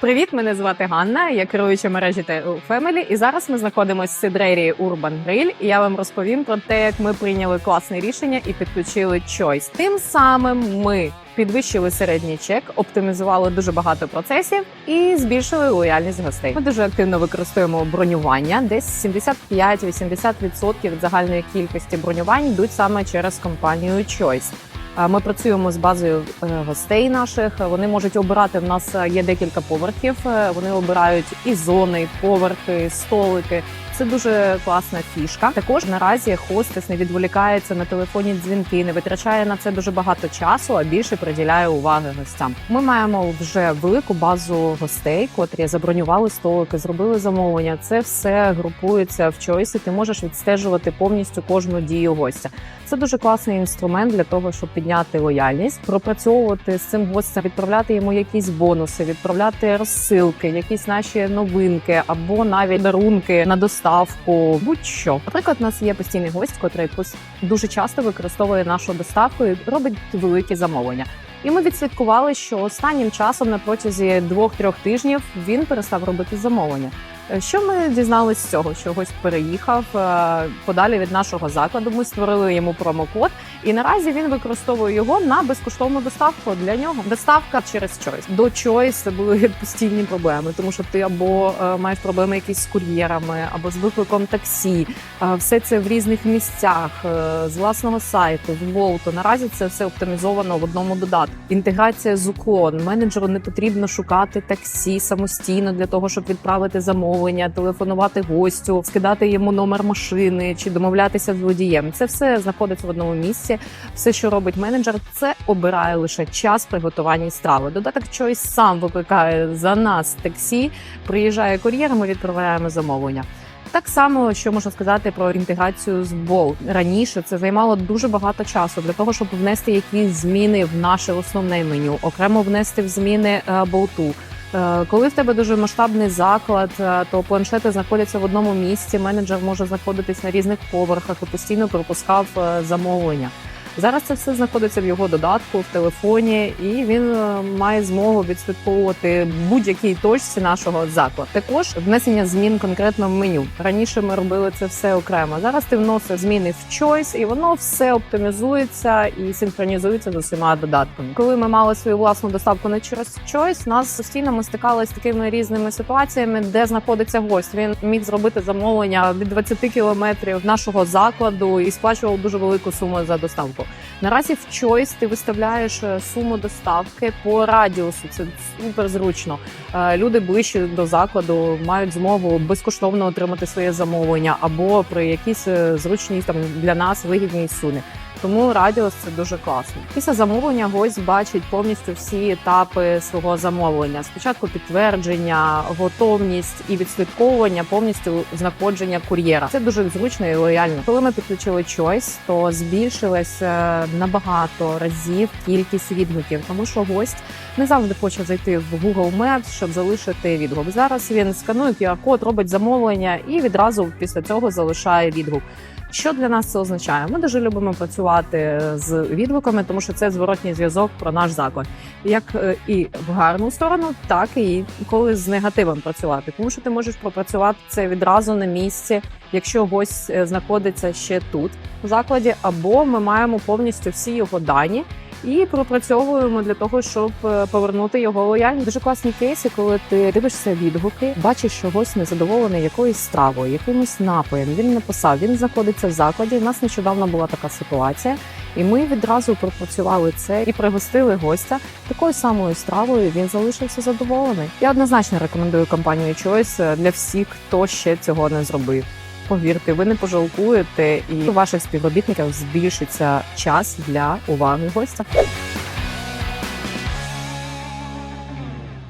Привіт, мене звати Ганна. Я керуюча мережі TU Family. І зараз ми знаходимося в Сидрері Urban Grill. І я вам розповім про те, як ми прийняли класне рішення і підключили Choice. Тим самим ми підвищили середній чек, оптимізували дуже багато процесів і збільшили лояльність гостей. Ми дуже активно використовуємо бронювання. Десь 75-80% від загальної кількості бронювань йдуть саме через компанію Choice. Ми працюємо з базою е, гостей наших. Вони можуть обирати. В нас е, є декілька поверхів. Е, Вони обирають і зони, і поверхи, столики. Це дуже класна фішка. Також наразі хостес не відволікається на телефонні дзвінки, не витрачає на це дуже багато часу, а більше приділяє уваги гостям. Ми маємо вже велику базу гостей, котрі забронювали столики, зробили замовлення. Це все групується в Choice, і Ти можеш відстежувати повністю кожну дію гостя. Це дуже класний інструмент для того, щоб підняти лояльність, пропрацьовувати з цим гостем, відправляти йому якісь бонуси, відправляти розсилки, якісь наші новинки або навіть дарунки на доставку. Будь-що, наприклад, у нас є постійний гость, котрий дуже часто використовує нашу доставку і робить великі замовлення. І ми відслідкували, що останнім часом на протязі двох-трьох тижнів він перестав робити замовлення. Е, Що ми дізналися з цього? Що гость переїхав е, подалі від нашого закладу. Ми створили йому промокод, і наразі він використовує його на безкоштовну доставку для нього. Доставка через Choice. До Choice були постійні проблеми, тому що ти або е, маєш проблеми якісь з кур'єрами, або з викликом таксі. Все це в різних місцях з власного сайту, з Волту. Наразі це все оптимізовано в одному додатку. Інтеграція з уклон. Менеджеру не потрібно шукати таксі самостійно для того, щоб відправити замовлення, телефонувати гостю, скидати йому номер машини чи домовлятися з водієм. Це все знаходиться в одному місці. Все, що робить менеджер, це обирає лише час приготування страви. Додаток Choice сам викликає за нас таксі, приїжджає кур'єр, ми відправляємо замовлення. Так само, що можна сказати про інтеграцію з Bolt. раніше це займало дуже багато часу для того, щоб внести якісь зміни в наше основне меню, окремо внести в зміни е, болту. Е, Коли в тебе дуже масштабний заклад, е, то планшети знаходяться в одному місці. Менеджер може знаходитись на різних поверхах і постійно пропускав е, замовлення. Зараз це все знаходиться в його додатку, в телефоні, і він е, має змогу відслідковувати будь-якій точці нашого закладу. Також внесення змін конкретно в меню. Раніше ми робили це все окремо. Зараз ти вносиш зміни в Choice, і воно все оптимізується і синхронізується з усіма додатками. Коли ми мали свою власну доставку не через Choice, нас постійно ми стикалися з такими різними ситуаціями, де знаходиться гость. Він міг зробити замовлення від 20 кілометрів нашого закладу і сплачував дуже велику суму за доставку. Наразі в Choice ти виставляєш е, суму доставки по радіусу. Це супер зручно. Е, Люди ближче до закладу мають змогу безкоштовно отримати своє замовлення або при якійсь е, зручній там для нас вигідній сумі. Тому радіус це дуже класно. Після замовлення гость бачить повністю всі етапи свого замовлення. Спочатку підтвердження, готовність і відслідковування повністю знаходження кур'єра. Це дуже зручно і лояльно. Коли ми підключили Choice, то збільшилась набагато разів кількість відгуків, тому що гость не завжди хоче зайти в Google Maps, щоб залишити відгук. Зараз він сканує QR-код, робить замовлення і відразу після цього залишає відгук. Що для нас це означає? Ми дуже любимо працювати з відгуками, тому що це зворотній зв'язок про наш заклад, як е, і в гарну сторону, так і коли з негативом працювати, тому що ти можеш пропрацювати це відразу на місці, якщо гость е, знаходиться ще тут в закладі, або ми маємо повністю всі його дані. І пропрацьовуємо для того, щоб е, повернути його лояльність. Дуже класні кейси, коли ти дивишся відгуки, бачиш, що гость незадоволений якоюсь стравою, якимось напоєм. Він написав, він знаходиться в закладі. У нас нещодавно була така ситуація, і ми відразу пропрацювали це і пригостили гостя такою самою стравою. Він залишився задоволений. Я однозначно рекомендую компанію Choice для всіх, хто ще цього не зробив. Повірте, ви не пожалкуєте, і у ваших співробітників збільшиться час для уваги гостя.